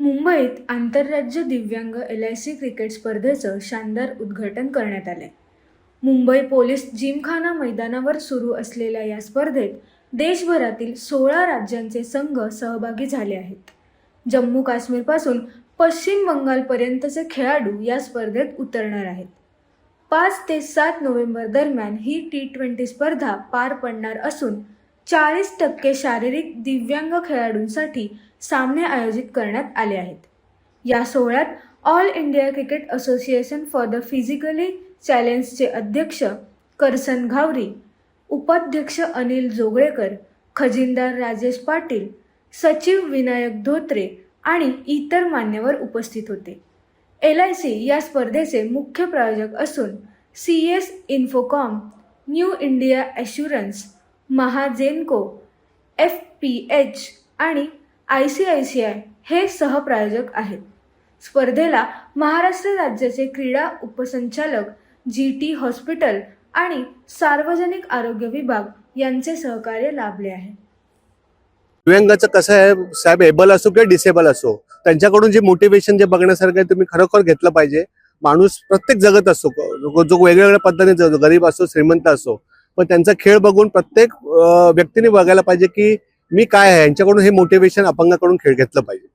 मुंबईत आंतरराज्य दिव्यांग एल आय सी क्रिकेट स्पर्धेचं शानदार उद्घाटन करण्यात आले. मुंबई पोलीस जिमखाना मैदानावर सुरू असलेल्या या स्पर्धेत देशभरातील सोळा राज्यांचे संघ सहभागी झाले आहेत. जम्मू काश्मीरपासून पश्चिम बंगालपर्यंतचे खेळाडू या स्पर्धेत उतरणार आहेत. पाच ते सात नोव्हेंबर दरम्यान ही टी ट्वेंटी स्पर्धा पार पडणार असून चाळीस टक्के शारीरिक दिव्यांग खेळाडूंसाठी सामने आयोजित करण्यात आले आहेत. या सोहळ्यात all India cricket association for the physically चॅलेंजचे अध्यक्ष करसन घावरी उपाध्यक्ष अनिल जोगळेकर खजिनदार राजेश पाटील सचिव विनायक धोत्रे आणि इतर मान्यवर उपस्थित होते. एल आय सी या स्पर्धेचे मुख्य प्रायोजक असून C S Infocom New India Assurance Mahagenco F P H आणि I C I C I हे सहप्रायोजक आहेत. स्पर्धेला महाराष्ट्र राज्याचे क्रीडा उपसंचालक जी टी हॉस्पिटल आणि सार्वजनिक आरोग्य विभाग यांचे सहकार्य लाभले आहे. दिव्यांगाचं कसं आहे साहेब एबल असो किंवा डिसेबल असो त्यांच्याकडून जे मोटिवेशन जे बघण्यासारखं आहे तुम्ही खरोखर घेतलं पाहिजे. माणूस प्रत्येक जगत असो जो जो वेगवेगळ्या पद्धतीने जगतो गरीब असो श्रीमंत असो पण त्यांचा खेळ बघून प्रत्येक व्यक्तीने बघायला पाहिजे की मी काय आहे? यांच्याकडून हे मोटिवेशन अपंगाकडून खेळ घेतलं पाहिजे.